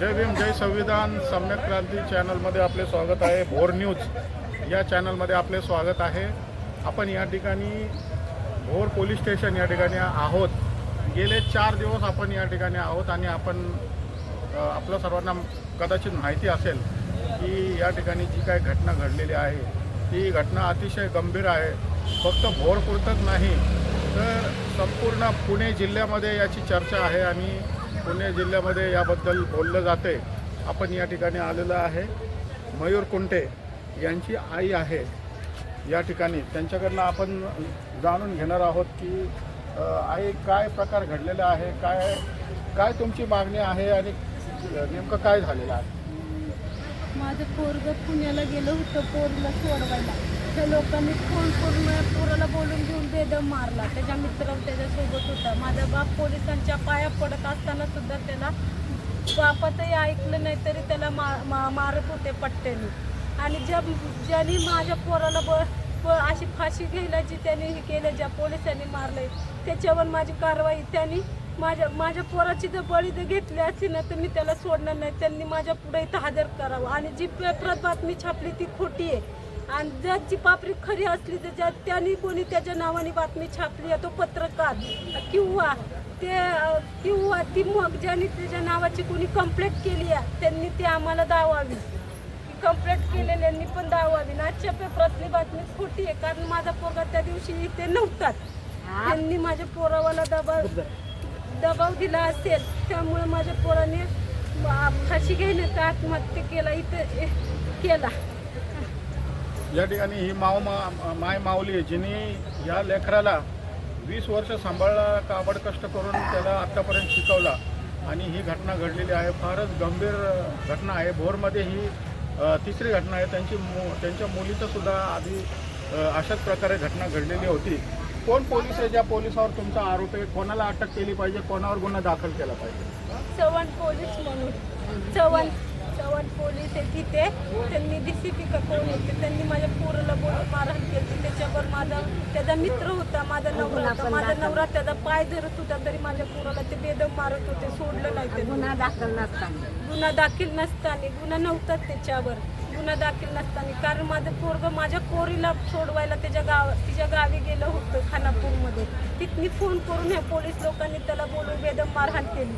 जय भीम जय संविधान. सम्यक क्रांती चॅनलमध्ये आपले स्वागत आहे. भोर न्यूज या चॅनलमध्ये आपले स्वागत आहे. आपण या ठिकाणी भोर पोलीस स्टेशन या ठिकाणी आहोत. गेले चार दिवस आपण या ठिकाणी आहोत आणि आपण आपल्या सर्वांना कदाचित माहिती असेल की या ठिकाणी जी काय घटना घडलेली आहे ती घटना अतिशय गंभीर आहे. फक्त भोरपुरतच नाही तर संपूर्ण पुणे जिल्ह्यामध्ये याची चर्चा आहे आणि पुणे जिल्ह्यामध्ये याबद्दल बोललं जाते. आपण या ठिकाणी आलेलं आहे. मयूर कुंटे यांची आई आहे. या ठिकाणी त्यांच्याकडनं आपण जाणून घेणार आहोत की आई काय प्रकार घडलेला आहे काय काय तुमची मागणी आहे आणि नेमकं काय झालेलं आहे? माझं पोरग पुण्याला गेलं होतं पोरला सोडवायला. त्या लोकांनी फोन करून पोराला बोलून घेऊन बेदम मारला. त्याच्या मित्र त्याच्यासोबत होता. माझा बाप पोलिसांच्या पाया पडत असताना सुद्धा त्याला बापातही ऐकलं नाही तरी त्याला मा, मा, मारत होते पट्ट्याने. आणि ज्या ज्यांनी माझ्या पोराला ब प अशी फाशी घ्यायला जी त्याने हे केलं ज्या पोलिसांनी मारलंय त्याच्यावर माझी कारवाई त्यांनी माझ्या माझ्या पोराची जर बळी जर घेतली असती ना तर मी त्याला सोडणार नाही. त्यांनी माझ्या पुढे इथं हजर करावं. आणि जी पेपरात बातमी छापली ती खोटी आहे. आणि ज्याची पापरी खरी असली तर ज्या त्यांनी कोणी त्याच्या नावाने बातमी छापली आहे तो पत्रकार किंवा ते किंवा ती मग ज्यांनी त्याच्या नावाची कोणी कंप्लेंट केली आहे त्यांनी ती आम्हाला दावावी. कंप्लेंट केलेल्यांनी पण दावावी. आजच्या पेपरातली बातमी खोटी आहे कारण माझा पोरगा त्या दिवशी इथे नव्हताच त्यांनी माझ्या पोरावाला दबाव दबाव दिला असेल त्यामुळे माझ्या पोराने फाशी घेण्यात आत्महत्या केला इथं ए- केला. या ठिकाणी ही माव मा माय माऊली आहे, जिने या लेकराला वीस वर्ष सांभाळला काबड कष्ट करून त्याला आत्तापर्यंत शिकवला. आणि ही घटना घडलेली आहे फारच गंभीर घटना आहे. भोरमध्ये ही तिसरी घटना आहे. त्यांची मु त्यांच्या मुलीचंसुद्धा आधी अशाच प्रकारे घटना घडलेली होती. कोण पोलीस आहे ज्या पोलिसावर तुमचा आरोप आहे? कोणाला अटक केली पाहिजे? कोणावर गुन्हा दाखल केला पाहिजे? चव्हाण पोलीस म्हणून. चव्हाण चव्हाण पोलीस आहे तिथे. त्यांनी डीसीपी का कोण होते? त्यांनी माझ्या पोराला मारहाण केली. त्याच्यावर माझा त्याचा मित्र होता. माझा नवरा होता. माझा नवरा त्याचा पाय धरत होता तरी माझ्या पोराला ते बेदम मारत होते. सोडलं नाही ते गुन्हा दाखल नसताना. गुन्हा दाखल नसताना. गुन्हा नव्हताच त्याच्यावर. गुन्हा दाखल नसताना. कारण माझं पोरग माझ्या पोरीला सोडवायला त्याच्या गाव तिच्या गावी गेलं होतं खानापूरमध्ये. तिथनी फोन करून ह्या पोलीस लोकांनी त्याला बोलून बेदम मारहाण केली.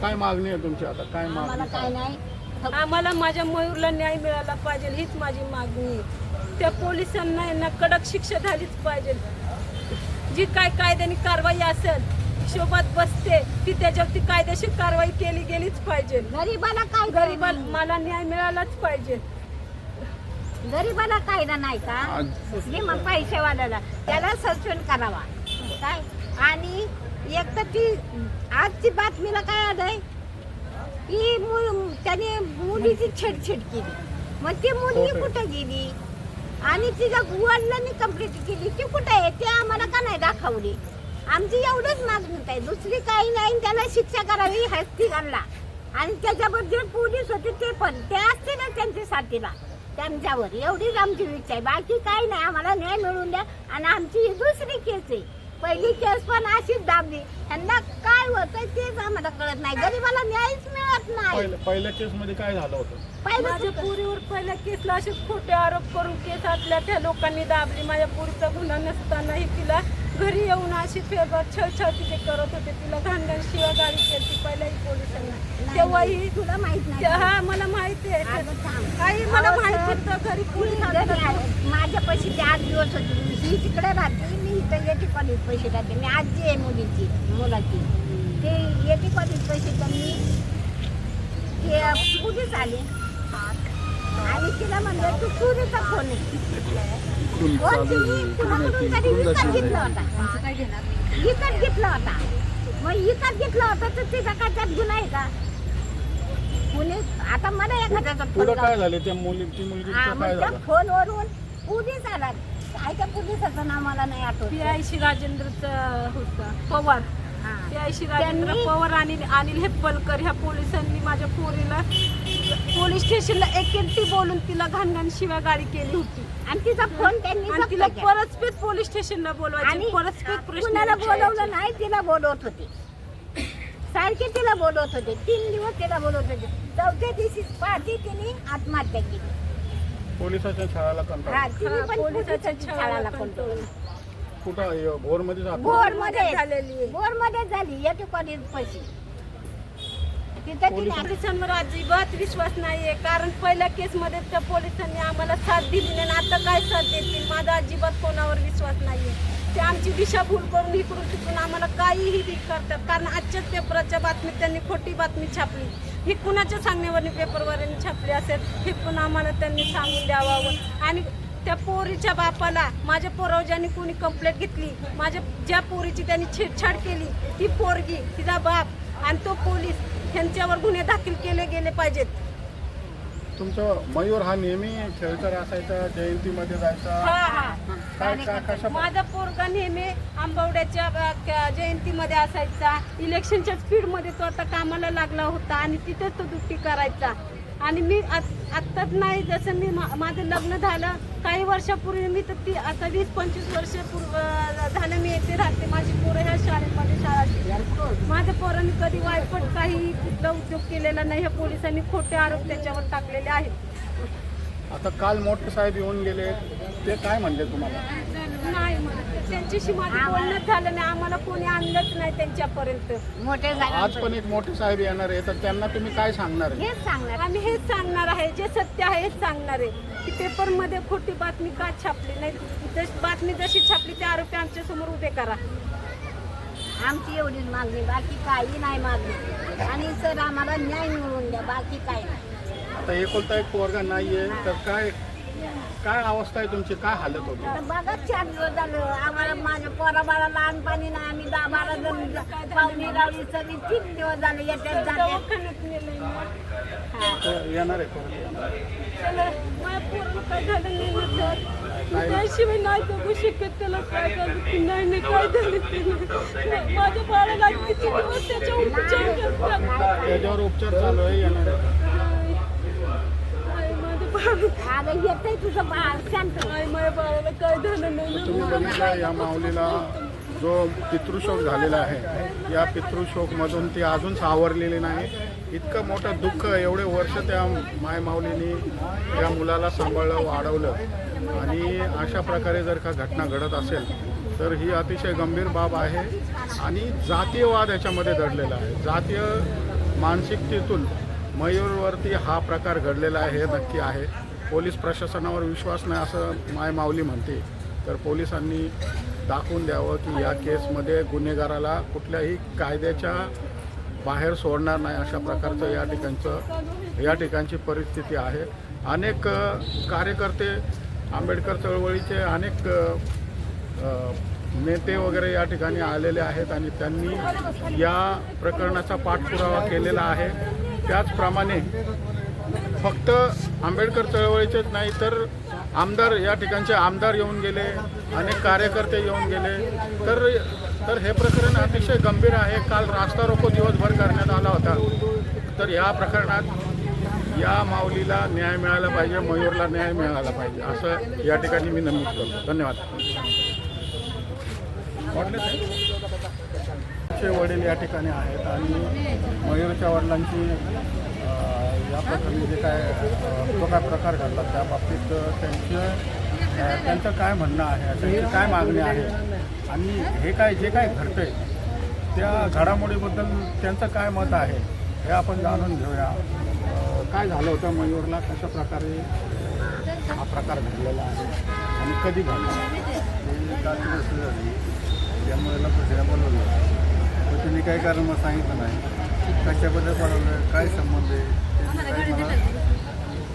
काय मागणी आहे तुमची आता? काय आम्हाला मागणी काय नाही. आम्हाला माझ्या मयूरला न्याय मिळाला पाहिजे हीच माझी मागणी आहे. त्या पोलिसांना यांना कडक शिक्षा झालीच पाहिजे. जी काय कायद्याने कारवाई असेल हिशोबात बसते ती त्याच्यावरती कायदेशीर कारवाई केली गेलीच पाहिजे. गरीबाला काय गरीबा मला न्याय मिळालाच पाहिजे. गरीबाला कायदा नाही का? आज- मग पैसेवाल्याला. त्याला सस्पेंड करावा. काय? आणि एक तर ती आजची बातमीला काय आलंय? की मु- त्याने मुलीची छेडछेड केली. मग ती मुलगी कुठे गेली? आणि तिच्या वडिलांनी कंप्लीट केली. ती कुठे आहे? ते आम्हाला का नाही दाखवली? आमची एवढंच मागणी आहे दुसरी काही नाही त्याला शिक्षा करावी हस्ती घालला आणि त्याच्यावर जे पोलीस होते ते पण. ते असते ना त्यांच्या साथीला. त्यांच्यावर. एवढीच आमची इच्छा आहे. बाकी काही नाही. आम्हाला न्याय मिळून द्या. आणि आमची ही दुसरी केस आहे. पहिली केस पण अशीच दाबली. यांना काय होतंय तेच आम्हाला कळत नाही. गरीबाला न्यायच मिळत नाही. पहिल्या पहिल्या केसमध्ये काय झालं होतं? पहिलं माझ्या पुरीवर पहिल्या केसला असे खोटे आरोप करून केस आतल्या त्या लोकांनी दाबली. माझ्या पुरीचा गुन्हा नसतानाही तिला घरी येऊन अशी फेबर छळछळ तिथे करत होते. तिला घाणघाण शिवा गाडी केली पहिल्याही पोलिसांना. तेव्हाही तुला माहीत नाही. ते- हा मला माहिती आहे. अगं थांब. आई मला माहिती होतं घरी ती पोलीस आले. आले. माझ्यापाशी ते आठ दिवस होती. ही तिकडे राहते. मी इथं येते कॉलेज पैसे राहते मी आजी आहे मुलीची मुलाची. ते येते कॉलेज पैसे त्यांनी ते पोलीस आले. आणि तिला म्हणलं तू चोरीचा फोन तरी विकत घेतला होता? विकत घेतला होता. मग विकत घेतला होता तर तिचा काय त्यात गुन्हा आहे का? कुणी आता मला एखाद्याचा फोन पुढं काय. झाले? त्या मुली हा, फोनवरून पोलीस आला काय त्या पोलिसाचं? नाव मला नाही आठवत. पीआयशी राजेंद्रचा होता. पवार. हा. पीआयशी राजेंद्र त्यांनी- पवार आणि अनिल हेप्पलकर ह्या पोलिसांनी माझ्या पोरीला पोलीस स्टेशनला एकटी बोलून तिला घाणघाण शिव्या गाडी केली होती. आणि तिचा फोन त्यांनी आणि जप्त तिला केला. परस्पेत पोलीस स्टेशनला बोलवायचे. आणि परस्पेत प्रश्न कुणाला विचारायचे. बोलवलं नाही तिला बोलवत होते. सारखे तिला बोलवत होते. तीन दिवस तिला बोलवत होते. चौथ्या दिवशी पहाटे तिने आत्महत्या केली. पोलिसाच्या छळाला हा कंटाळा पण पोलिसाच्या. कुठं भोरमध्ये जातो मध्ये झालेली आहे. मध्ये झाली. येते कॉलेज पैसे. तिथं तिने पोलिसांवर अजिबात विश्वास नाहीये. कारण पहिल्या केसमध्ये त्या पोलिसांनी आम्हाला साथ दिली नाही आणि आता काय साथ देतील? माझा अजिबात कोणावर विश्वास नाहीये. ते आमची दिशाभूल करून इकडून तिकडून आम्हाला काहीही करतात. कारण आजच्याच पेपराच्या बातमीत त्यांनी खोटी बातमी छापली. ही कुणाच्या सांगण्यावरनी पेपरवरनी छापली असेल हे पण आम्हाला त्यांनी सांगून द्यावं. आणि त्या पोरीच्या बापाला माझ्या पोरावज्यांनी कोणी कंप्लेंट घेतली माझ्या ज्या पोरीची त्यांनी छेडछाड केली ती पोरगी तिचा बाप आणि तो पोलीस यांच्यावर गुन्हे दाखल केले गेले पाहिजेत. तुमचं मयूर हा नेहमी खेळकर असायचा जयंतीमध्ये जायचा. काय काय कशा माझा पोरगा नेहमी आंबवड्याच्या अ, क- जयंतीमध्ये असायचा. इलेक्शनच्या स्पीडमध्ये तो आता कामाला लागला होता आणि तिथेच तो दुट्टी करायचा. आणि मी आत- आत्ताच नाही जसं मी मा- माझं लग्न झालं काही वर्षापूर्वी मी तर ती आता वीस पंचवीस वर्ष पूर्व झालं मी येथे राहते. माझी पोरं ह्या शाळेमध्ये शाळा माझ्या पोरांनी कधी वायपट काही कुठला उद्योग केलेला नाही. ह्या पोलिसांनी खोटे आरोप त्याच्यावर टाकलेले आहेत. आता काल मोठे साहेब येऊन गेले. ते काय म्हणले तुम्हाला? त्यांच्याशी माझं बोलणं झालं नाही आम्हाला कोणी आणलंच नाही त्यांच्यापर्यंत. मोठे आज पण एक मोठे साहेब येणार आहे तर त्यांना तुम्ही काय सांगणार आहे? हेच सांगणार. आम्ही हेच सांगणार आहे जे सत्य आहे हेच सांगणार आहे. की पेपरमध्ये खोटी बातमी का छापली नाही? जशी बातमी जशी छापली ते आरोपी आमच्यासमोर उभे करा. आमची एवढीच मागणी बाकी काही नाही मागणी. आणि सर आम्हाला न्याय मिळवून द्या बाकी काही नाही. आता एकोलता एक पोरगा नाहीये तर काय काय अवस्था आहे तुमची? काय हालत होती? बघा चार दिवस झालं. आम्हाला माझ्या पोरा बाळा लहानपणी नाही आम्ही दहा बारा जण पाहुणे लावली. सगळी तीन दिवस झाले येतात. हा. येणार आहे नाही ना सर त्याशिवाय नाही जगू शकत त्याला काय झालं. नाही नाही काय झालं माझ्या बाळाला किती दिवस त्याच्या उपचार करतात त्याच्यावर उपचार चालू आहे येणार आहे. आई, माझ्या बाळाला अगं येतंय तुझं बाळ शांत. आई, माझ्या बाळाला काय झालं नाही ना. तुम्ही बघितलं या माऊलीला जो पितृशोक झालेला आहे या पितृशोकमधून ती अजून सावरलेली नाही. इतकं मोठं दुःख एवढे वर्ष त्या माय माऊलीने या मुलाला सांभाळलं वाढवलं. आणि अशा प्रकारे जर का घटना घडत असेल तर ही अतिशय गंभीर बाब आहे. आणि जातीयवाद याच्यामध्ये दडलेला आहे. जातीय मानसिकतेतून मयूरवरती हा प्रकार घडलेला आहे हे नक्की आहे. पोलीस प्रशासनावर विश्वास नाही असं माय माऊली म्हणते. तर पोलिसांनी दाखवून द्यावं की या केसमध्ये गुन्हेगाराला कुठल्याही कायद्याच्या बाहेर सोडणार नाही अशा प्रकारचं या ठिकाणचं या ठिकाणची परिस्थिती आहे. अनेक कार्यकर्ते आंबेडकर चळवळीचे अनेक नेते वगैरे या ठिकाणी आलेले आहेत आणि त्यांनी या प्रकरणाचा पाठपुरावा केलेला आहे. त्याचप्रमाणे फक्त आंबेडकर चळवळीचेच नाही तर आमदार या ठिकाणचे आमदार येऊन गेले अनेक कार्यकर्ते येऊन गेले. तर तर हे प्रकरण अतिशय गंभीर आहे. काल रास्ता रोको दिवसभर करण्यात आला होता. तर या प्रकरणात या माऊलीला न्याय मिळाला पाहिजे मयूरला न्याय मिळाला पाहिजे असं या ठिकाणी मी नमूद करतो. धन्यवाद. मयूरचे वडील या ठिकाणी आहेत आणि मयूरच्या वडिलांची या प्रकरणी जे काय अ, जो काय प्रकार घडला त्या बाबतीत त्यांचं त्यांचं काय म्हणणं आहे त्यांची काय मागणी आहे आणि हे काय जे काय घडतं आहे त्या घडामोडीबद्दल त्यांचं काय मत आहे हे आपण जाणून घेऊया. काय झालं होतं मयूरला कशा प्रकारे हा प्रकार घडलेला आहे आणि कधी घडला? त्यामुळे बोलवलं. त्यांनी काही कारण मला सांगितलं नाही? कशाबद्दल बोलवलं काय संबंध आहे? त्यांनी काही मला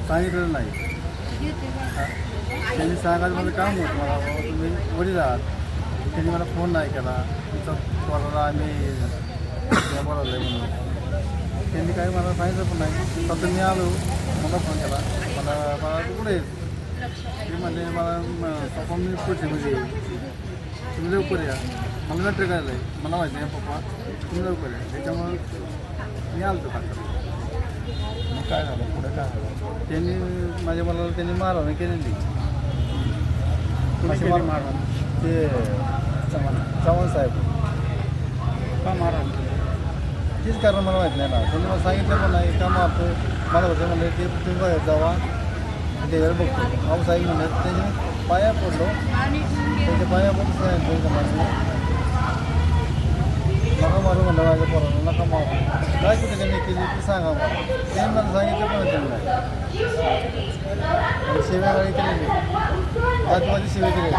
सांगितलं नाही. त्यांनी सांगायचं माझं काम होतं मला. बाबा तुम्ही वडील आहात. त्यांनी मला फोन नाही केला. तुमचा पोराला आम्ही बोलावलं आहे म्हणून. त्यांनी काही मला सांगितलं पण नाही. फक्त मी आलो. मला फोन केला. मला मला कुठे? ते म्हणले मला पप्पा मी पुढचे म्हणजे तुम्ही लवकर या. मला नटर करायला आहे मला माहिती नाही पप्पा. तुम्ही लवकर या त्याच्यामुळं मी आलो मग काय झालं? पुढे काय झालं? त्यांनी माझ्या मुलाला त्यांनी मारहाण केलेली. मार- मारहाण? ते चव्हाण चव्हाण साहेब. का मारहाण केली? तीच कारण मला माहीत नाही ना. त्यांनी मला सांगितलं पण नाही. का मारतो मला होतं म्हणलं ते तुम्ही बघत जावा. त्याच्यावर बघतो. अहो साहेब म्हणलं त्याच्या पाया पडलो. त्याच्या पाया पडून सांगितलं का मारू म्हणलं माझ्या पोराला नका मारू काय कुठे त्यांनी केली ते सांगा मला त्यांनी मला सांगितलं पण त्यांनी आणि सेवेगाडी केलेली जातीवादी सेवे केलेली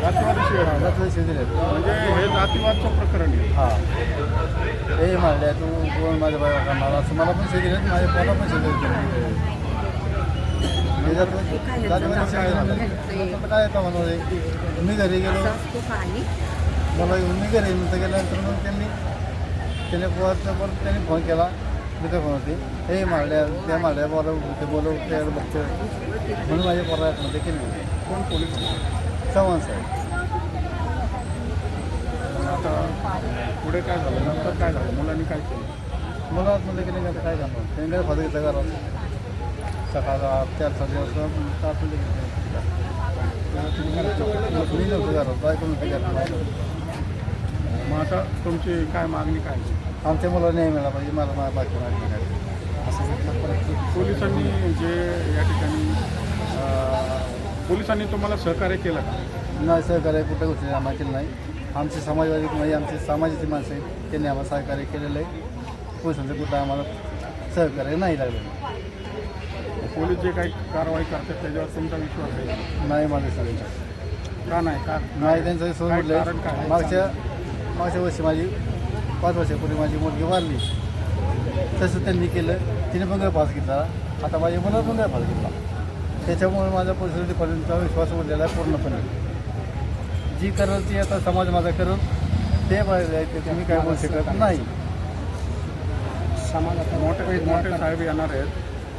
जातीवादी हां जातीवादी सेवे दिलेली म्हणजे हे जातीवादचं प्रकरण आहे हां हे म्हणल्या तू कोण माझ्या बाबा करणार असं मला पण शेती दिलं माझ्या पोला पण शेती दिलं जात- जातीवादी दिलं. आता काय येतं म्हणून? मी घरी गेलो. मला मी घरी नंतर गेल्यानंतर मग त्यांनी त्याने पोहाचं पण त्यांनी फोन केला. तिथे फोन होती. हे मारल्या त्या मारल्या बोलव ते बोलव ते बघतो म्हणून माझ्या पोरा मध्ये केली. कोण पोलीस? चव्हाण साहेब. आता पुढे काय झालं? नंतर काय झालं? मुलांनी काय केलं? मला आतमध्ये गेले का? आता काय करणार? त्यांनी काय फादर घेतलं घरात? सकाळचा चार साडे वाजता आतमध्ये घेतलं मी नव्हतं घरात. बायको नव्हती घरात. मग आता तुमची काय मागणी काय? आहे? आमच्या मुलाला नाही मिळाला पाहिजे मला माझ्या बायको नाही मिळाली असं म्हटलं. परत पोलिसांनी जे या ठिकाणी पोलिसांनी तुम्हाला सहकार्य केलं का? नाही सहकार्य कुठल्या गोष्टी आम्हाला केलं नाही. आमचे समाजवादी म्हणजे आमचे सामाजिक माणसं आहेत. त्यांनी आम्हाला सहकार्य केलेलं आहे. पोलिसांचं कुठं आम्हाला सहकार्य नाही लागलं. पोलीस जे काही कारवाई करतात त्याच्यावर तुमचा विश्वास आहे? नाही माझं सगळं का नाही? का नाही त्यांचं काय काय? मागच्या मागच्या वर्षी माझी पाच वर्षापूर्वी माझी मुलगी वारली. तसं त्यांनी केलं. तिने पण गळफास घेतला. आता माझ्या मुलाला पण गळफास घेतला. त्याच्यामुळे माझा पोलीस डिपार्टमेंटचा विश्वास उडलेला आहे पूर्णपणे. जी करल ती आता समाज माझा करल. ते पाहिजे आहे ते तुम्ही काय बोलू शकत नाही. मोठे मोठे साहेब येणार आहेत.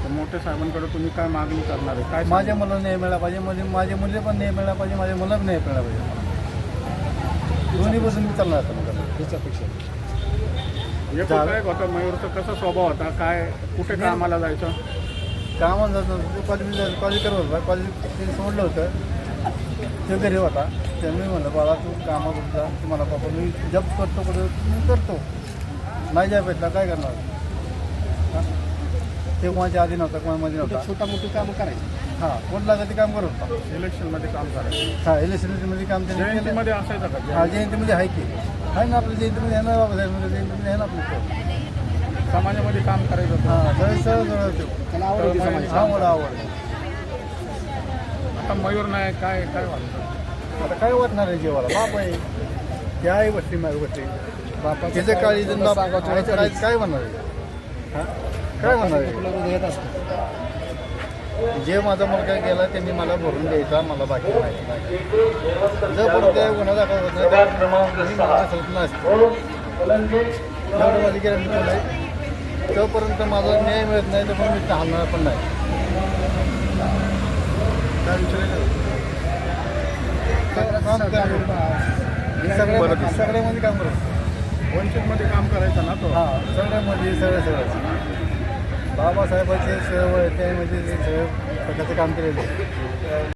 तर मोठ्या साहेबांकडे तुम्ही काय मागणी करणार आहे? काय माझ्या मुलाला नाही मिळाला पाहिजे. म्हणजे माझ्या मुली पण नाही मिळाला पाहिजे. माझ्या मुलाला नाही मिळाला पाहिजे. मी चालणार आता मग त्याच्यापेक्षा एकूण काय होतं मयूरचा कसा स्वभाव होता? काय? कुठे कामाला जायचं? कामाला जातो कॉलेज कॉलेज करत होता. कॉलेज ते सोडलं होतं. ते घरी होता. तर मी म्हणलं बाळा तू कामात होत जा? तू मला बाबा मी जप करतो कुठं? मी करतो. नाही जा भेटला काय करणार? हा? ते कोणाच्या आधी नव्हता कोणामध्ये नव्हता. छोटा मोठी कामं करायची. हां कोण लागत ते काम करत होता इलेक्शनमध्ये काम करायचं. हां इलेक्शनमध्ये काम त्यांनी केलं. जयंतीमध्ये असायचं का? हा जयंतीमध्ये आहे की. आहे ना आपल्या जयंतीमध्ये? आहे ना बाबासाहेब जयंतीमध्ये आहे ना आपलं समाजामध्ये काम करायचं होतं. हां सगळं जवळ त्याला आवड होती समाजाची. आवड आवड. आता मयूर नाही काय काय वाटतं? आता काय वाटणार आहे जेवाला? बाप आहे. त्या आई बसली माझी बापाचं त्याचं काय काळी तुला काय म्हणणार आहे? हा? काय म्हणणार आहे? असतं? जे माझा मुलगा गेला त्यांनी मला भरून द्यायचा मला बाकी माहिती नाही. जर परत ते गुन्हा दाखल होत नाही कल्पना असते एवढं माझी न्याय मिळत नाही तर मी हलणार पण नाही. सगळ्या सगळ्यामध्ये काम करतो वंचितमध्ये काम करायचं ना तो? हां सगळ्यामध्ये सगळं सगळं बाबासाहेबांचे सगळं त्यामध्ये सगळं प्रकारचं काम केलेलं आहे